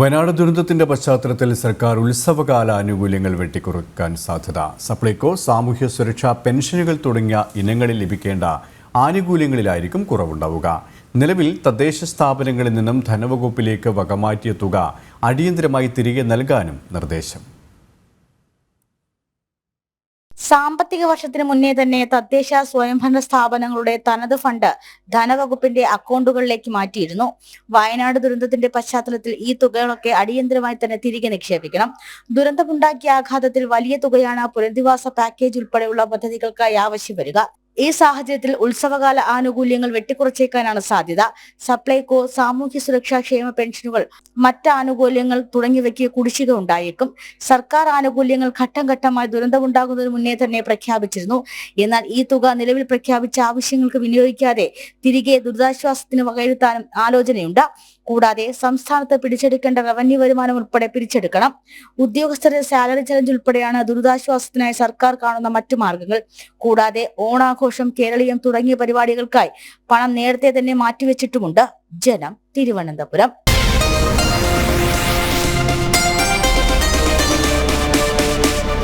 വയനാട് ദുരന്തത്തിന്റെ പശ്ചാത്തലത്തിൽ സർക്കാർ ഉത്സവകാല ആനുകൂല്യങ്ങൾ വെട്ടിക്കുറക്കാൻ സാധ്യത. സപ്ലൈകോ സാമൂഹ്യ സുരക്ഷാ പെൻഷനുകൾ തുടങ്ങിയ ഇനങ്ങളിൽ ലഭിക്കേണ്ട ആനുകൂല്യങ്ങളിലായിരിക്കും കുറവുണ്ടാവുക. നിലവിൽ തദ്ദേശ സ്ഥാപനങ്ങളിൽ നിന്നും ധനവകുപ്പിലേക്ക് വകമാറ്റിയ തുക അടിയന്തരമായി തിരികെ നൽകാനും നിർദ്ദേശം. സാമ്പത്തിക വർഷത്തിന് മുന്നേ തന്നെ തദ്ദേശ സ്വയംഭരണ സ്ഥാപനങ്ങളുടെ തനത് ഫണ്ട് ധനവകുപ്പിന്റെ അക്കൗണ്ടുകളിലേക്ക് മാറ്റിയിരുന്നു. വയനാട് ദുരന്തത്തിന്റെ പശ്ചാത്തലത്തിൽ ഈ തുകകളൊക്കെ അടിയന്തരമായി തന്നെ തിരികെ നിക്ഷേപിക്കണം. ദുരന്തമുണ്ടാക്കിയ ആഘാതത്തിൽ വലിയ തുകയാണ് പുനരധിവാസ പാക്കേജ് ഉൾപ്പെടെയുള്ള പദ്ധതികൾക്കായി ആവശ്യം വരിക. ഈ സാഹചര്യത്തിൽ ഉത്സവകാല ആനുകൂല്യങ്ങൾ വെട്ടിക്കുറച്ചേക്കാനാണ് സാധ്യത. സപ്ലൈകോ സാമൂഹ്യ സുരക്ഷാ ക്ഷേമ പെൻഷനുകൾ മറ്റ് ആനുകൂല്യങ്ങൾ തുടങ്ങിയവയ്ക്ക് കുടിശ്ശിക ഉണ്ടായേക്കും. സർക്കാർ ആനുകൂല്യങ്ങൾ ഘട്ടം ഘട്ടമായി ദുരന്തമുണ്ടാകുന്നതിന് മുന്നേ തന്നെ പ്രഖ്യാപിച്ചിരുന്നു. എന്നാൽ ഈ തുക നിലവിൽ പ്രഖ്യാപിച്ച ആവശ്യങ്ങൾക്ക് വിനിയോഗിക്കാതെ തിരികെ ദുരിതാശ്വാസത്തിന് വകയിരുത്താനും ആലോചനയുണ്ട്. കൂടാതെ സംസ്ഥാനത്ത് പിടിച്ചെടുക്കേണ്ട റവന്യൂ വരുമാനം ഉൾപ്പെടെ പിരിച്ചെടുക്കണം. ഉദ്യോഗസ്ഥരുടെ സാലറി ചലഞ്ച് ഉൾപ്പെടെയാണ് ദുരിതാശ്വാസത്തിനായി സർക്കാർ കാണുന്ന മറ്റു മാർഗങ്ങൾ. കൂടാതെ ഓണാഘോഷം കേരളീയം തുടങ്ങിയ പരിപാടികൾക്കായി പണം നേരത്തെ തന്നെ മാറ്റിവെച്ചിട്ടുമുണ്ട്. ജനം തിരുവനന്തപുരം.